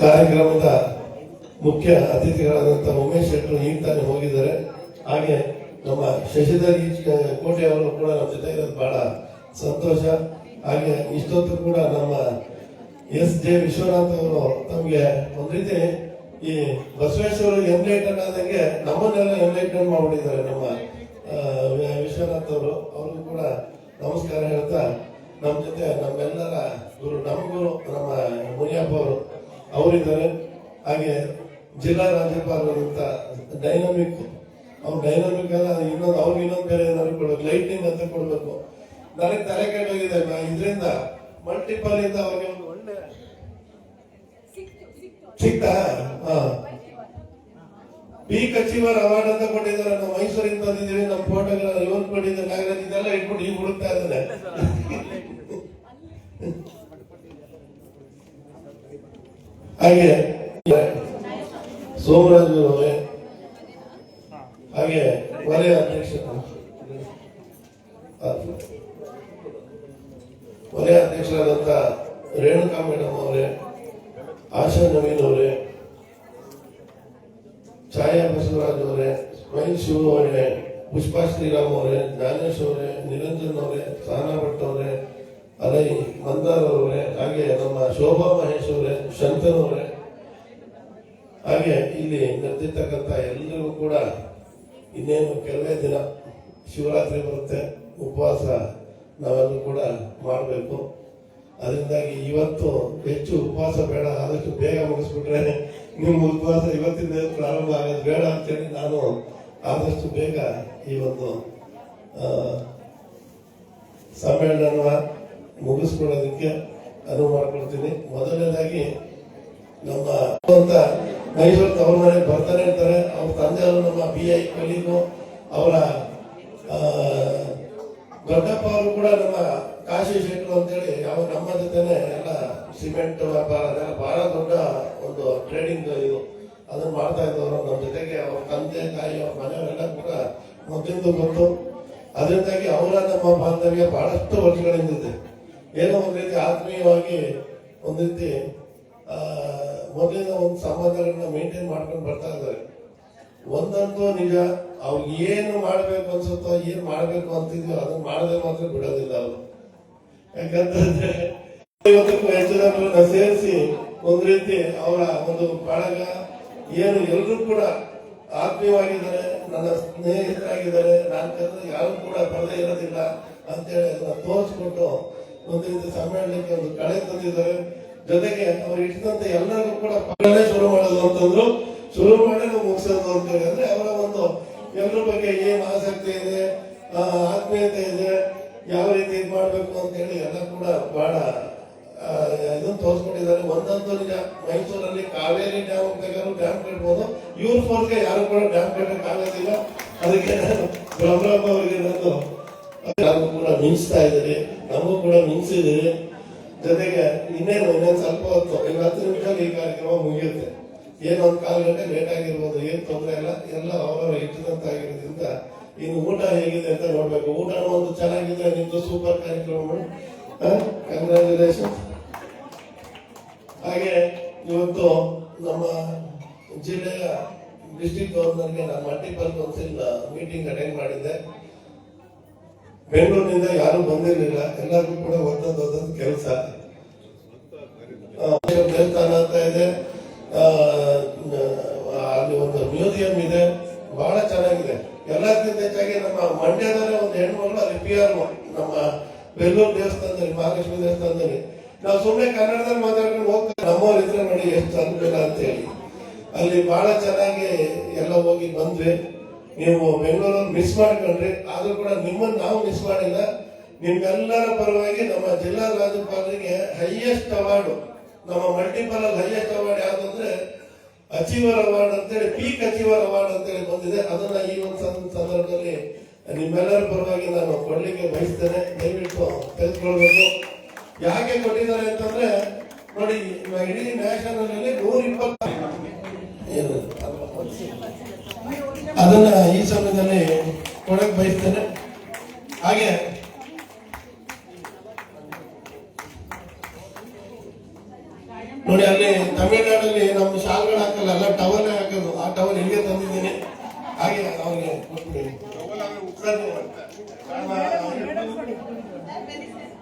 ಕಾರ್ಯಕ್ರಮದ ಮುಖ್ಯ ಅತಿಥಿಗಳಾದಂಥ ಉಮೇಶ್ ಶೆಟ್ಟರು ಈಗ ತಾನೇ ಹೋಗಿದ್ದಾರೆ. ಹಾಗೆ ನಮ್ಮ ಶಶಿಧರ್ ಈ ಕೋಟೆ ಅವರು ಕೂಡ ನಮ್ಮ ಜೊತೆ ಇರೋದು ಬಹಳ ಸಂತೋಷ. ಹಾಗೆ ಇಷ್ಟೊತ್ತು ಕೂಡ ನಮ್ಮ ಎಸ್ ಜೆ ವಿಶ್ವನಾಥ್ ಅವರು ತಮಗೆ ಒಂದು ರೀತಿ ಈ ಬಸವೇಶ್ವರ ಎನ್ಲೈಟನ್ ಆದಂಗೆ ನಮ್ಮನ್ನೆಲ್ಲ ಎನ್ಲೈಟನ್ ಮಾಡ್ಬಿಟ್ಟಿದ್ದಾರೆ ನಮ್ಮ ಆ, ವಿ- ವಿಶ್ವನಾಥ್ ಅವರು ಅವ್ರಿಗೂ ಕೂಡ ನಮಸ್ಕಾರ ಹೇಳ್ತಾ ನಮ್ಮ ಜೊತೆ ನಮ್ಮೆಲ್ಲರ ಗುರು ನಮ್ಮ ಗುರು ನಮ್ಮ ಮುನಿಯಪ್ಪ ಅವರು ಅವರಿದ್ದಾರೆ ಹಾಗೆ ಜಿಲ್ಲಾ ರಾಜ್ಯಪಾಲರಂತ ಡೈನಮಿಕ್ ಅವ್ರು ಡೈನಮಿಕ್ ಅಲ್ಲ ಇನ್ನೊಂದು ಅವ್ರಿಗೆ ಇನ್ನೊಂದು ಬೇರೆ ಏನಾದ್ರು ಕೊಡ್ಬೇಕು ಲೈಟಿಂಗ್ ಅಂತ ಕೊಡ್ಬೇಕು ನನಗೆ ತಲೆ ಕೆಟ್ಟೋಗಿದೆ ಇದರಿಂದ ಮಲ್ಟಿಪಲ್ ಇಂದ ಹಾ. ಪೀಕ್ ಅಚೀವರ್ ಅವಾರ್ಡ್ ಅಂತ ಕೊಟ್ಟಿದ್ದಾರೆ. ನಾವು ಮೈಸೂರಿಂದ ತಂದಿದ್ದೀವಿ ನಮ್ಮ ಫೋಟೋಗಳ ಇವ್ರು ಕೊಟ್ಟಿದ್ದಾರೆ ನಾಗರಾಜ್, ಇದೆಲ್ಲ ಇಟ್ಬಿಟ್ಟು ಈಗ ಹುಡುಕ್ತಾ ಇದ್ದಾರೆ ಹಾಗೆ, ಸೋಮರಾಜ್ ಅವರೇ, ಹಾಗೆ ವಲಯ ಅಧ್ಯಕ್ಷ ವಲಯ ಅಧ್ಯಕ್ಷರಾದಂತ ರೇಣುಕಾ ಮೇಡಮ್ ಅವರೇ, ಆಶಾ ನವೀನ್ ಅವರೇ, ಛಾಯಾ ಬಸವರಾಜ್ ಅವರೇ, ಸ್ವಯಂ ಶಿವ ಅವರೇ, ಪುಷ್ಪಾ ಶ್ರೀರಾಮ್ ಅವರೇ, ಜ್ಞಾನೇಶ್ ಅವರೇ, ನಿರಂಜನ್ ಅವರೇ, ಸಾನಾ ಭಟ್ ಅವರೇ, ಅಲೈ ಮಂದಾರ್ ಅವರೇ, ಹಾಗೆ ನಮ್ಮ ಶೋಭಾ ಮಹೇಶ್ ಅವರೇ, ಶಂತನ್ ಅವರೇ. ಹಾಗೆ ಇಲ್ಲಿ ನಡೆದಿರ್ತಕ್ಕಂಥ ಎಲ್ಲರಿಗೂ ಕೂಡ ಇನ್ನೇನು ಕೆಲವೇ ದಿನ ಶಿವರಾತ್ರಿ ಬರುತ್ತೆ, ಉಪವಾಸ ನಾವೆಲ್ಲರೂ ಕೂಡ ಮಾಡಬೇಕು. ಅದರಿಂದಾಗಿ ಇವತ್ತು ಹೆಚ್ಚು ಉಪವಾಸ ಬೇಡ, ಆದಷ್ಟು ಬೇಗ ಮುಗಿಸ್ಬಿಟ್ರೆ ನಿಮ್ಮ ಉಪವಾಸ ಇವತ್ತಿಂದ ಪ್ರಾರಂಭ ಆಗೋದು ಬೇಡ ಅಂತೇಳಿ ನಾನು ಆದಷ್ಟು ಬೇಗ ಈ ಒಂದು ಸಮ್ಮೇಳನ ಮುಗಿಸ್ಕೊಳ್ಳೋದಕ್ಕೆ ಅನುವು ಮಾಡಿಕೊಡ್ತೀನಿ ಮೊದಲನೇದಾಗಿ ನಮ್ಮ ಅಂತ ಮೈಸೂರು ತವ್ರ ಬರ್ತಾನೆ ಇರ್ತಾರೆ. ಅವ್ರ ತಂದೆಯವರು ನಮ್ಮ ಬಿ ಐ ಕಲೀಗು. ಅವರ ದೊಡ್ಡಪ್ಪ ಅವರು ಕೂಡ ನಮ್ಮ ಕಾಶಿ ಶೆಟ್ಟರು ಅಂತೇಳಿ, ಅವ್ರು ನಮ್ಮ ಜೊತೆನೆ ಎಲ್ಲ ಸಿಮೆಂಟ್ ವ್ಯಾಪಾರ, ಅದೆಲ್ಲ ಬಹಳ ದೊಡ್ಡ ಒಂದು ಟ್ರೇಡಿಂಗ್ ಇದು. ಅದನ್ನ ಮಾಡ್ತಾ ಇದ್ದವರು. ನಮ್ಮ ಜೊತೆಗೆ ಅವ್ರ ತಂದೆ, ತಾಯಿ, ಅವ್ರ ಮನೆಯವರೆಲ್ಲ ಕೂಡ ಮೊದಲಿಂದ ಬಂತು ಅದರಿಂದಾಗಿ ಅವರ ನಮ್ಮ ಬಾಂಧವ್ಯ ಬಹಳಷ್ಟು ವರ್ಷಗಳಿಂದ ಇದೆ. ಏನೋ ಒಂದು ರೀತಿ ಆತ್ಮೀಯವಾಗಿ ಒಂದು ರೀತಿ ಮೊದಲಿನ ಒಂದು ಸಂಬಂಧಗಳನ್ನ ಮೇಂಟೈನ್ ಮಾಡ್ಕೊಂಡು ಬರ್ತಾ ಇದ್ದಾರೆ. ಒಂದಂತೂ ನಿಜ ಅವ್ರಿಗೆ ಏನು ಮಾಡ್ಬೇಕು ಅನ್ಸುತ್ತೋ, ಏನ್ ಮಾಡ್ಬೇಕು ಅಂತಿದ್ಯೋ, ಅದನ್ನ ಮಾಡದೆ ಮಾತ್ರ ಬಿಡೋದಿಲ್ಲ ಅವರು. ಯಾಕಂತಂದ್ರೆ ಇವತ್ತಕ್ಕೂ ಸೇರಿಸಿ ಒಂದ್ ರೀತಿ ಅವರ ಒಂದು ಬಳಗ, ಏನು ಎಲ್ಲರೂ ಕೂಡ ಆತ್ಮೀಯವಾಗಿದ್ದಾರೆ, ನನ್ನ ಸ್ನೇಹಿತರಾಗಿದ್ದಾರೆ, ನಾನು ಕರೆದು ಯಾರು ಕೂಡ ಬರದೇ ಇರೋದಿಲ್ಲ ಅಂತೇಳಿ ಅದನ್ನ ತೋರಿಸ್ಕೊಟ್ಟು ಒಂದು ರೀತಿ ಸಮ್ಮೇಳನಕ್ಕೆ ಒಂದು ಕಳೆ ತಂದಿದ್ದಾರೆ. ಜೊತೆಗೆ ಅವ್ರು ಇಟ್ಟಿದಂತೆ ಎಲ್ಲರಿಗೂ ಕೂಡ ಶುರು ಮಾಡೋದು ಅಂತಂದ್ರು ಶುರು ಮಾಡಿ ನಾವು ಮುಗಿಸೋದು ಅಂತೇಳಿ ಅಂದ್ರೆ ಅವರ ಒಂದು ಎಲ್ಲರ ಬಗ್ಗೆ ಏನ್ ಆಸಕ್ತಿ ಇದೆ ಆತ್ಮೀಯತೆ ಇದೆ, ಯಾವ ರೀತಿ ಇದು ಮಾಡ್ಬೇಕು ಅಂತ ಹೇಳಿ ಎಲ್ಲ ಕೂಡ ಬಹಳ ಇದನ್ನು ತೋರಿಸ್ಕೊಂಡಿದ್ದಾರೆ ಒಂದಂತೂ ನಿಜ ಮೈಸೂರಲ್ಲಿ ಕಾವೇರಿ ಡ್ಯಾಮ್ ಬೇಕಾದ್ರೂ ಡ್ಯಾಮ್ ಕಟ್ಬೋದು. ಇವ್ರ ಯಾರು ಕೂಡ ಡ್ಯಾಮ್ ಕಟ್ಟಕ್ ಆಗೋದಿಲ್ಲ. ಅದಕ್ಕೆ ಪ್ರಾಬ್ಲಮ್ ಅವರಿಗೆ ನಾನು ನಾವು ಕೂಡ ಮಿಂಚ್ತಾ ಇದ್ದೀರಿ ನಮಗೂ ಕೂಡ ಮಿಂಚಿದ್ದೀರಿ ಜೊತೆಗೆ ಇನ್ನೇನು ಇನ್ನೊಂದು ಸ್ವಲ್ಪ ಹೊತ್ತು ಈಗ ಹತ್ತು ನಿಮಿಷದಲ್ಲಿ ಈ ಕಾರ್ಯಕ್ರಮ ಮುಗಿಯುತ್ತೆ. ಏನೋ ಒಂದು ಕಾಲು ಗಂಟೆ ಲೇಟ್ ಆಗಿರ್ಬೋದು, ಏನು ತೊಂದರೆ ಇಲ್ಲ, ಎಲ್ಲ ಅವರವರ ಇಟ್ಟಿದಂತ ಆಗಿರೋದ್ರಿಂದ ಇನ್ನು ಊಟ ಹೇಗಿದೆ ಅಂತ ನೋಡ್ಬೇಕು. ಊಟ ಒಂದು ಚೆನ್ನಾಗಿದ್ರೆ ನಿಮ್ದು ಸೂಪರ್ ಕಾರ್ಯಕ್ರಮ ಕಂಗ್ರಾಚುಲೇಷನ್ ಹಾಗೆ ಇವತ್ತು ನಮ್ಮ ಜಿಲ್ಲೆಯ ಡಿಸ್ಟ್ರಿಕ್ಟ್ ಗವರ್ನರ್ಗೆ ನಾನು ಮಲ್ಟಿಪಲ್ ಕೌನ್ಸಿಲ್ ಮೀಟಿಂಗ್ ಅಟೆಂಡ್ ಮಾಡಿದ್ದೆ. ಬೆಂಗಳೂರಿನಿಂದ ಯಾರು ಬಂದಿರಲಿಲ್ಲ, ಎಲ್ಲರಿಗೂ ಕೂಡ ಒಂದೊಂದು ಕೆಲಸ. ದೇವಸ್ಥಾನ ಅಂತ ಇದೆ. ಅಲ್ಲಿ ಒಂದು ಮ್ಯೂಸಿಯಂ ಇದೆ, ಬಹಳ ಚೆನ್ನಾಗಿದೆ. ಎಲ್ಲಕ್ಕಿಂತ ಹೆಚ್ಚಾಗಿ ನಮ್ಮ ಮಂಡ್ಯದಲ್ಲೇ ಒಂದು ಹೆಣ್ಮಗಳು ಅಲ್ಲಿ ಪಿ ಆರ್ ನಮ್ಮ ಬೆಂಗಳೂರು ದೇವಸ್ಥಾನದಲ್ಲಿ ಮಹಾಲಕ್ಷ್ಮಿ ದೇವಸ್ಥಾನದಲ್ಲಿ. ನಾವು ಸುಮ್ಮನೆ ಕನ್ನಡದಲ್ಲಿ ಮಾತಾಡ್ಕೊಂಡು ಹೋಗ್ತಾ ನಮ್ಮವ್ರು ಇದ್ರೆ ನೋಡಿ ಎಷ್ಟು ಅನುಕೂಲ ಅಂತ ಹೇಳಿ. ಅಲ್ಲಿ ಬಹಳ ಚೆನ್ನಾಗಿ ಎಲ್ಲ ಹೋಗಿ ಬಂದ್ವಿ. ನೀವು ಬೆಂಗಳೂರಲ್ಲಿ ಮಿಸ್ ಮಾಡ್ಕೊಂಡ್ರಿ. ಆದ್ರೂ ಕೂಡ ನಿಮ್ಮನ್ನು ನಾವು ಮಿಸ್ ಮಾಡಿಲ್ಲ. ನಿಮ್ಗೆಲ್ಲರ ಪರವಾಗಿ ನಮ್ಮ ಜಿಲ್ಲಾ ರಾಜ್ಯಪಾಲರಿಗೆ ಹೈಯೆಸ್ಟ್ ಅವಾರ್ಡ್ ನಮ್ಮ ಮಲ್ಟಿಪಲ್ ಅಲ್ಲಿ ಹೈಯೆಸ್ಟ್ ಅವಾರ್ಡ್ ಯಾವ್ದಂದ್ರೆ ಅಚೀವರ್ ಅವಾರ್ಡ್ ಅಂತೇಳಿ ಪೀಕ್ ಅಚೀವರ್ ಅವಾರ್ಡ್ ಅಂತೇಳಿ ಬಂದಿದೆ. ಅದನ್ನ ಈ ಒಂದು ಸಂದರ್ಭದಲ್ಲಿ ನಿಮ್ಮೆಲ್ಲರ ಪರವಾಗಿ ನಾನು ಕೊಡ್ಲಿಕ್ಕೆ ಬಯಸ್ತೇನೆ. ದಯವಿಟ್ಟು ತೆಗೆದುಕೊಳ್ಬೇಕು. ಯಾಕೆ ಕೊಟ್ಟಿದ್ದಾರೆ ಅಂತಂದ್ರೆ, ನೋಡಿ ಇಡೀ ನ್ಯಾಷನಲ್ ಅಲ್ಲಿ ನೂರ ಇಪ್ಪತ್ತ ಅದನ್ನ ಈ ಸಮಯದಲ್ಲಿ ಕೊಡಕ್ ಬಯಸ್ತೇನೆ ಹಾಗೆ ನೋಡಿ ಅಲ್ಲಿ ತಮಿಳ್ನಾಡಲ್ಲಿ ನಮ್ಮ ಶಾಲ್ಗಳು ಹಾಕಲ್ಲ, ಎಲ್ಲ ಟವಲ್ ಹಾಕೋದು. ಆ ಟವಲ್ ಇಲ್ಲಿಗೆ ತಂದಿದ್ದೀನಿ. ಹಾಗೆ ಅವ್ರಿಗೆ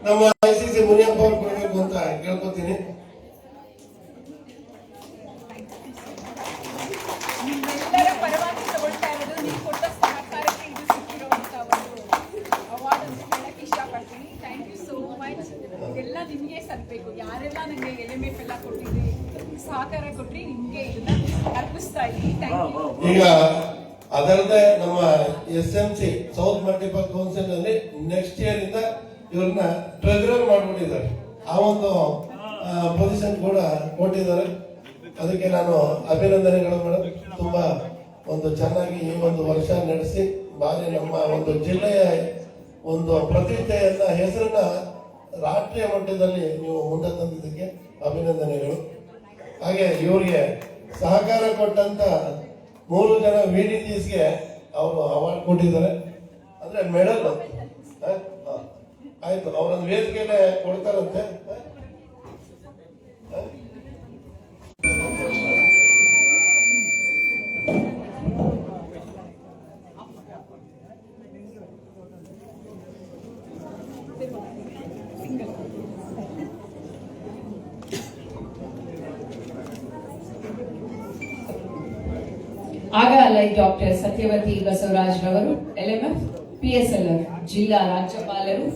ನಮ್ಮ ಐ ಸಿ ಸಿ ಮುನಿಯಪ್ಪ ಅವ್ರು ಕೊಡಬೇಕು ಅಂತ ಕೇಳ್ಕೊತೀನಿ. ಎಲ್ಲ ನಿಮಗೆ ಸಲ್ಬೇಕು ಯಾರೆಲ್ಲ ನನಗೆ ಎಲೆ ಎಂ ಎಫ್ ಎಲ್ಲ ಕೊಟ್ಟಿದ್ರಿ ಸಹಕಾರ ಕೊಟ್ರಿ ನಿಮ್ಗೆ ಇದನ್ನ ಅರ್ಪಿಸ್ತಾ ಇದ್ದೀನಿ. ಥ್ಯಾಂಕ್ ಯು ಈಗ ಅದರದೇ ನಮ್ಮ S M C south multiple council ಅಲ್ಲಿ ನೆಕ್ಸ್ಟ್ ಇಯರ್ ಇಂದ ಇವ್ರನ್ನ ಟ್ರೆಜರರ್ ಮಾಡ್ಬಿಟ್ಟಿದ್ದಾರೆ. ಆ ಒಂದು ಪೊಸಿಷನ್ ಕೂಡ ಕೊಟ್ಟಿದ್ದಾರೆ. ಅದಕ್ಕೆ ನಾನು ಅಭಿನಂದನೆಗಳು ಮೇಡಮ್ ತುಂಬಾ ಒಂದು ಚೆನ್ನಾಗಿ ಈ ಒಂದು ವರ್ಷ ನಡೆಸಿ ಬಾರಿ ನಮ್ಮ ಒಂದು ಜಿಲ್ಲೆಯ ಒಂದು ಪ್ರತಿಷ್ಠೆಯನ್ನ ಹೆಸರನ್ನ ರಾಷ್ಟ್ರೀಯ ಮಟ್ಟದಲ್ಲಿ ನೀವು ಮುಂದೆ ತಂದಿದ್ದಕ್ಕೆ ಅಭಿನಂದನೆಗಳು. ಹಾಗೆ ಇವರಿಗೆ ಸಹಕಾರ ಕೊಟ್ಟಂತ ಮೂರು ಜನ ವಿಡಿಜಿಸ್ಗೆ ಅವರು ಅವಾರ್ಡ್ ಕೊಟ್ಟಿದ್ದಾರೆ. ಅಂದ್ರೆ ಮೆಡಲ್ ಆಯ್ತು ಅವರೊಂದು ವೇದಿಕೆಗೆ ಕೊಡ್ತಾರಂತೆ. ಡಾಕ್ಟರ್ ಸತ್ಯವತಿ ಬಸವರಾಜ್ ರವರು, ಎಲ್ಎಂಎಫ್ ಪಿಎಸ್ಎಲ್ ಜಿಲ್ಲಾ ರಾಜ್ಯಪಾಲರು,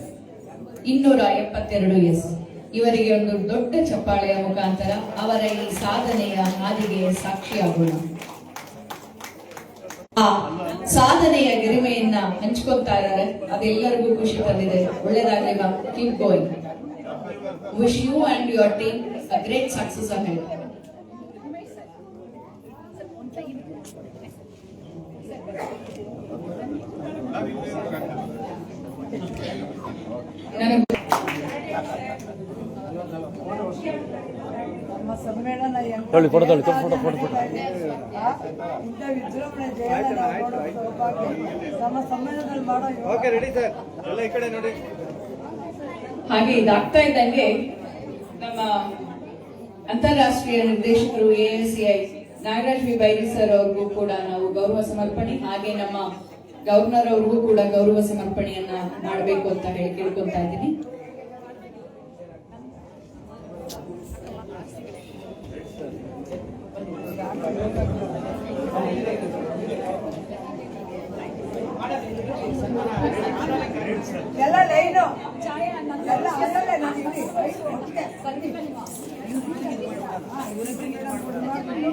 ಇನ್ನೂರ ಎಪ್ಪತ್ತೆರಡು ಎಸ್. ಇವರಿಗೆ ಒಂದು ದೊಡ್ಡ ಚಪ್ಪಾಳೆಯ ಮುಖಾಂತರ ಅವರ ಈ ಸಾಧನೆಯ ಹಾದಿಗೆ ಸಾಕ್ಷಿಯಾಗೋಣ. ಆ ಸಾಧನೆಯ ಗಿರಿಮೆಯನ್ನ ಹಂಚ್ಕೊತಾ ಇದ್ದಾರೆ. ಅದೆಲ್ಲರಿಗೂ ಖುಷಿ ತಂದಿದೆ. ಒಳ್ಳೇದಾಗ್ಲಿ keep going wish you and your team a great success ahead ತೊಗೊಳ್ಳಿ, ಫೋಟೋ ತೊಗೊಳ್ಳಿ, ಫೋಟೋ, ಫೋಟೋ, ಫೋಟೋ. ಆ, ಇಂಥ ವಿಜೃಂಭಣೆ ನಾವು ನೋಡೋ ಸೌಭಾಗ್ಯ ನಮ್ಮ ಸಮ್ಮೇಳನದಲ್ಲಿ ಮಾಡೋ ಓಕೆ ರೆಡಿ ಸರ್. ಎಲ್ಲ ಈ ಕಡೆ ನೋಡಿ. ಹಾಗೆ ಇದಾಗ್ತಾ ಇದ್ದಂಗೆ ನಮ್ಮ ಅಂತಾರಾಷ್ಟ್ರೀಯ ನಿರ್ದೇಶಕರು ASCI Nagaraj B. Byri sir ಅವ್ರಿಗೂ ಕೂಡ ನಾವು ಗೌರವ ಸಮರ್ಪಣೆ ಹಾಗೆ ನಮ್ಮ ಗವರ್ನರ್ ಅವ್ರಿಗೂ ಕೂಡ ಗೌರವ ಸಮರ್ಪಣೆಯನ್ನ ಮಾಡಬೇಕು ಅಂತ ಹೇಳಿ ಕೇಳ್ಕೊತಾ ಇದ್ದೀನಿ ಎಲ್ಲ ಲೈನು ಎಲ್ಲ ಅಲ್ಲಲ್ಲೇ ನಾನು ಇಲ್ಲಿ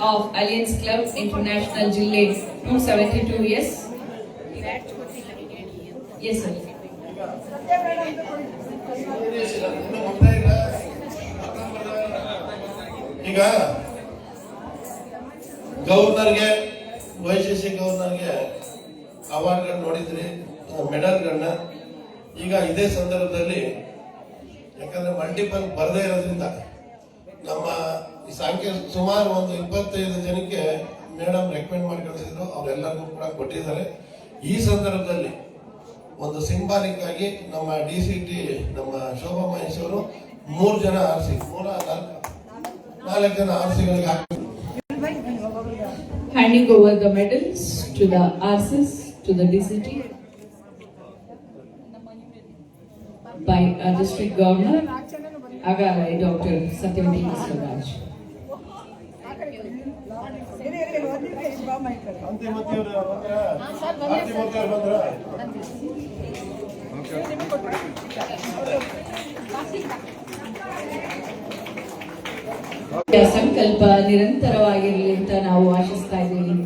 ಹೇಳಿ Alliance Club International ಜಿಲ್ಲೆ two seventy two S S sir. ಈಗ ಗವರ್ನರ್ಗೆ ವೈಶೇಷಿ ಗವರ್ನರ್ಗೆ ಅವಾರ್ಡ್ಗಳನ್ನ ನೋಡಿದ್ರಿ ಮೆಡಲ್ಗಳನ್ನ ಈಗ ಇದೇ ಸಂದರ್ಭದಲ್ಲಿ, ಯಾಕಂದ್ರೆ ಮಲ್ಟಿಪಲ್ ಬರದೇ ಇರೋದ್ರಿಂದ ನಮ್ಮ ಈ ಸಂಖ್ಯೆ ಸುಮಾರು ಒಂದು ಇಪ್ಪತ್ತೈದು ಜನಕ್ಕೆ ಮೇಡಮ್ ರೆಕಮೆಂಡ್ ಮಾಡಿ ಕಳಿಸಿದ್ರು ಅವರೆಲ್ಲರಿಗೂ ಕೂಡ ಕೊಟ್ಟಿದ್ದಾರೆ ಈ ಸಂದರ್ಭದಲ್ಲಿ ಒಂದು ಸಿಂಬಾಲಿಕ್ ಆಗಿ ನಮ್ಮ ಡಿ ಸಿ ಟಿ ನಮ್ಮ ಶೋಭಾ ಮಹೇಶ್ ಅವರು ಮೂರು ಜನ ಆರ್ಸಿ ಮೂರ ನಾಲ್ಕು ನಾಲ್ಕು ಜನ ಆರ್ಸಿಗಳಿಗೆ ಹಾಕಿ handing over the medals to the RSS, to the DCT by uh, District Governor Agalai Dr. Satyavati Swaraj. ಅಂತಿಮತಿ ಅವರು ಬಂದ್ರ ಅಂತಿಮತಿ ಅವ್ರು ಬಂದ್ರ ಆ ಸಂಕಲ್ಪ ನಿರಂತರವಾಗಿರಲಿ ಅಂತ ನಾವು ಆಶಿಸ್ತಾ ಇದ್ದೀವಿ.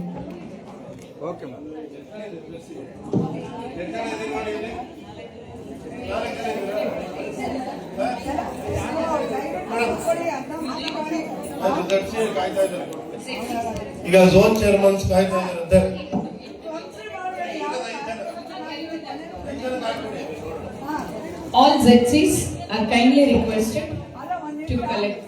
ಅದು ದರ್ಶಿ ಕಾಯ್ತಾ ಇದ್ದಾರೆ. ಈಗ ಝೋನ್ ಚೇರ್ಮನ್ಸ್ ಕಾಯ್ತಾ ಇರುತ್ತೆ all are All ZCs are kindly requested To collect.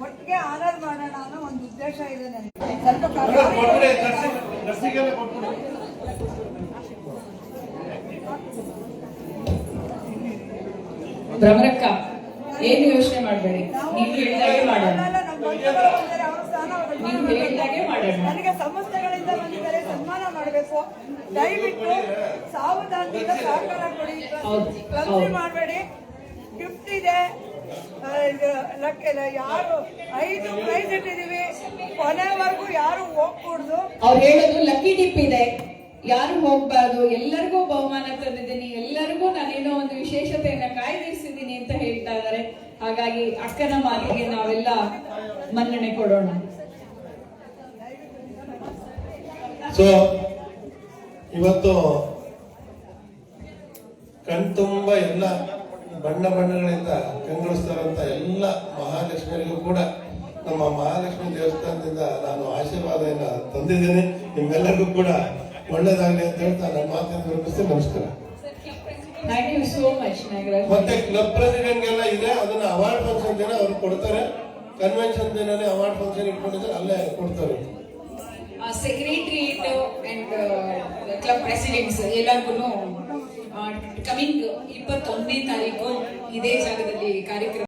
ಒಟ್ಟಿಗೆ ಆನರ್ ಮಾಡೋಣ ಅನ್ನೋ ಒಂದು ಉದ್ದೇಶ ಇದೆ ನನಗೆ. ಸ್ವಲ್ಪ ಭ್ರಮರಕ್ಕ ಏನು ಯೋಚನೆ ಮಾಡಬೇಡಿ? ನಾವು ನೀವು ಹೇಳಿದಾಗೆ ಮಾಡೋಣ. ನನಗೆ ಸಂಸ್ಥೆಗಳಿಂದ ಬಂದಿದ್ದಾರೆ ಸನ್ಮಾನ ಮಾಡಬೇಕು. ದಯವಿಟ್ಟು ಸಾವಧಾನದಿಂದ ಸಹಕಾರ ಕೊಡಿ. ತೊಂದರೆ ಮಾಡಬೇಡಿ. ಗಿಫ್ಟ್ ಇದೆ. ಯಾರು ಐದು ಪ್ರೈಸ್ ಇಟ್ಟಿದೀವಿ ಕೊನೆವರೆಗೂ ಯಾರು ಹೋಗ್ಕೂಡ್ದು ಅವ್ರು ಹೇಳೋದು ಲಕ್ಕಿ ಟಿಪ್ ಇದೆ. ಯಾರು ಹೋಗ್ಬಾರ್ದು? ಎಲ್ಲರಿಗೂ ಬಹುಮಾನ ತಂದಿದ್ದೀನಿ. ಎಲ್ಲರಿಗೂ ನಾನೇನೋ ಒಂದು ವಿಶೇಷತೆಯನ್ನ ಕಾಯ್ದಿರಿಸಿದ್ದೀನಿ. ಹಾಗಾಗಿ ಅಕ್ಕನ ಮಾತಿಗೆ ನಾವೆಲ್ಲ ಮನ್ನಣೆ ಕೊಡೋಣ. ಸೊ ಇವತ್ತು ಕಣ್ತುಂಬ ಎಲ್ಲ ಬಣ್ಣ ಬಣ್ಣಗಳಿಂದ ಕಂಗೊಳಿಸ್ತಾರಂತ ಎಲ್ಲ ಮಹಾಲಕ್ಷ್ಮಿಯರಿಗೂ ಕೂಡ ನಮ್ಮ ಮಹಾಲಕ್ಷ್ಮಿ ದೇವಸ್ಥಾನದಿಂದ ನಾನು ಆಶೀರ್ವಾದನ ತಂದಿದ್ದೇನೆ. ನಿಮ್ಮೆಲ್ಲರಿಗೂ ಕೂಡ ಒಳ್ಳೇದಾಗಲಿ ಅಂತ ಹೇಳ್ತಾ ನನ್ನ ಮುಗಿಸ್ತೀನಿ ನಮಸ್ಕಾರ. Thank you so much Nagaraj ಮತ್ತೆ ಕ್ಲಬ್ ಪ್ರೆಸಿಡೆಂಟ್ ಎಲ್ಲ ಇದೆ ಅದನ್ನ ಅವಾರ್ಡ್ ಫಂಕ್ಷನ್ ದಿನ ಅವ್ರು ಕೊಡ್ತಾರೆ. ಕನ್ವೆನ್ಷನ್ ದಿನನೇ ಅವಾರ್ಡ್ ಫಂಕ್ಷನ್ ಇಟ್ಕೊಂಡಿದ್ರೆ ಅಲ್ಲೇ ಕೊಡ್ತಾರೆ. ಸೆಕ್ರೆಟರಿಯೇಟ್ ಅಂಡ್ ಕ್ಲಬ್ ಪ್ರೆಸಿಡೆಂಟ್ಸ್ ಎಲ್ಲರಿಗೂ ಕಮಿಂಗ್ ಇಪ್ಪತ್ತೊಂದನೇ ತಾರೀಕು ಇದೇ ಜಾಗದಲ್ಲಿ ಕಾರ್ಯಕ್ರಮ